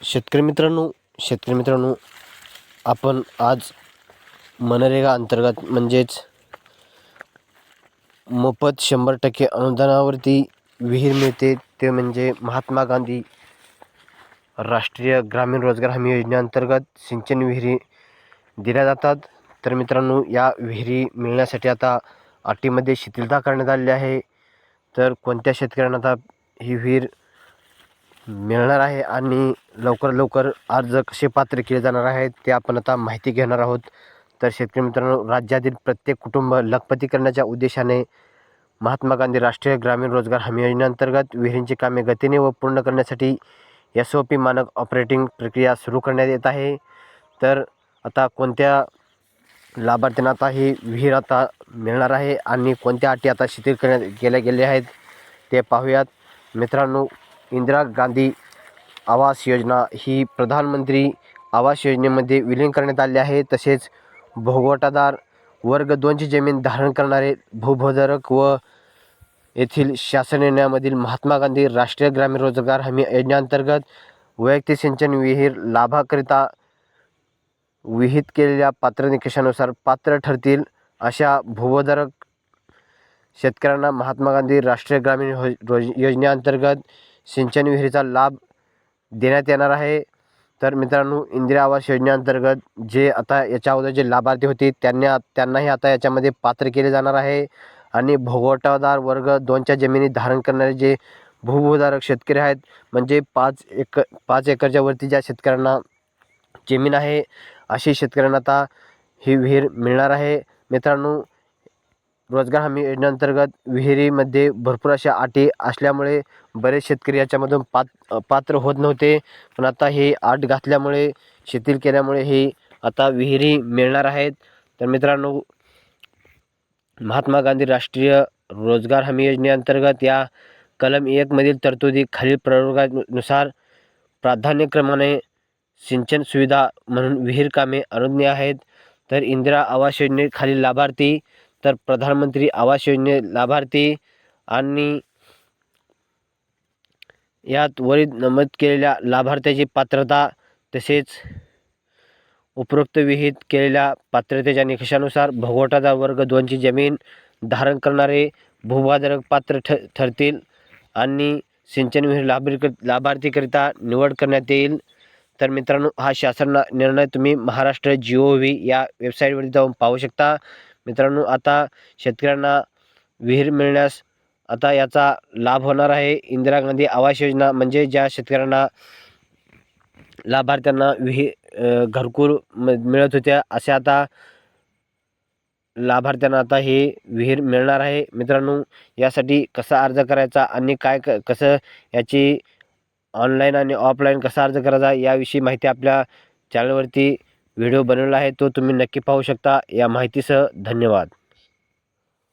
शेतकरी मित्रांनो शेतकरी मित्रांनो आपण आज मनरेगा अंतर्गत म्हणजेच मोफत शंभर टक्के अनुदानावरती विहीर मिळते. ते म्हणजे महात्मा गांधी राष्ट्रीय ग्रामीण रोजगार हमी योजनेअंतर्गत सिंचन विहिरी दिल्या जातात. तर मित्रांनो या विहिरी मिळण्यासाठी आता अटीमध्ये शिथिलता करण्यात आलेली आहे. तर कोणत्या शेतकऱ्यांना आता ही विहीर मिळणार आहे आणि लवकर लवकर अर्ज कसे पात्र केले जाणार आहेत ते आपण आता माहिती घेणार आहोत. तर शेतकरी मित्रांनो राज्यातील प्रत्येक कुटुंब लखपती करण्याच्या उद्देशाने महात्मा गांधी राष्ट्रीय ग्रामीण रोजगार हमी योजनेअंतर्गत विहिरींची कामे गतीने व पूर्ण करण्यासाठी एस ओ पी मानक ऑपरेटिंग प्रक्रिया सुरू करण्यात येत आहे. तर आता कोणत्या लाभार्थ्यांना आता ही विहीर आता मिळणार आहे आणि कोणत्या अटी आता शिथिल करण्यात केल्या गेल्या आहेत ते पाहूयात. मित्रांनो इंदिरा गांधी आवास योजना ही प्रधानमंत्री आवास योजनेमध्ये विलीन करण्यात आली आहे. तसेच भोगवटादार वर्ग दोनची जमीन धारण करणारे भूभोधारक व येथील शासन निर्णयामधील महात्मा गांधी राष्ट्रीय ग्रामीण रोजगार हमी योजनेअंतर्गत वैयक्तिक सिंचन विहीर लाभाकरिता विहित केलेल्या पात्र निकषानुसार पात्र ठरतील अशा भूभोधारक शेतकऱ्यांना महात्मा गांधी राष्ट्रीय ग्रामीण हो रोज योजनेअंतर्गत सिंचन विहिरीचा लाभ देण्यात येणार आहे. तर मित्रांनो इंदिरा आवास योजनेअंतर्गत जे आता याच्या अगोदर जे लाभार्थी होते त्यांना त्यांनाही आता याच्यामध्ये पात्र केले जाणार आहे. आणि भोगवटादार वर्ग दोनच्या जमिनी धारण करणारे जे भूभूधारक शेतकरी आहेत म्हणजे पाच एक पाच एकरच्या वरती ज्या शेतकऱ्यांना जमीन आहे अशी शेतकऱ्यांना आता ही विहीर मिळणार आहे. मित्रांनो रोजगार हमी योजनेअंतर्गत विहिरीमध्ये भरपूर अशा अटी असल्यामुळे बरेच शेतकरी याच्यामधून पात पात्र होत नव्हते. पण आता हे अट घातल्यामुळे शिथिल केल्यामुळे ही आता विहिरी मिळणार आहेत. तर मित्रांनो महात्मा गांधी राष्ट्रीय रोजगार हमी योजनेअंतर्गत या कलम एकमधील तरतुदी खालील प्रयोगानुसार प्राधान्यक्रमाने सिंचन सुविधा म्हणून विहीर कामे अनुज्ञेय आहेत. तर इंदिरा आवास योजनेखालील लाभार्थी तर प्रधानमंत्री आवास योजने लाभार्थी आणि यात वरील नमूद केलेल्या लाभार्थ्याची पात्रता तसेच उपरोक्त विहित केलेल्या पात्रतेच्या निकषानुसार भोगवटाचा वर्ग दोनची जमीन धारण करणारे भूभाधारक पात्र ठ ठरतील आणि सिंचन विहीर लाभार्थी लाभार्थीकरिता निवड करण्यात येईल. तर मित्रांनो हा शासन निर्णय तुम्ही महाराष्ट्र जी ओ व्ही या वेबसाईटवरती जाऊन पाहू शकता. मित्रांनो आता शेतकऱ्यांना विहीर मिळण्यास आता याचा लाभ होणार आहे. इंदिरा गांधी आवास योजना म्हणजे ज्या शेतकऱ्यांना लाभार्थ्यांना विही घरकुल म मिळत होत्या अशा आता लाभार्थ्यांना आता हे विहीर मिळणार आहे. मित्रांनो यासाठी कसा अर्ज करायचा आणि काय क कसं याची ऑनलाईन आणि ऑफलाईन कसा अर्ज करायचा याविषयी माहिती आपल्या चॅनलवरती व्हिडिओ बनवला आहे तो तुम्ही नक्की पाहू शकता. या माहितीसह धन्यवाद.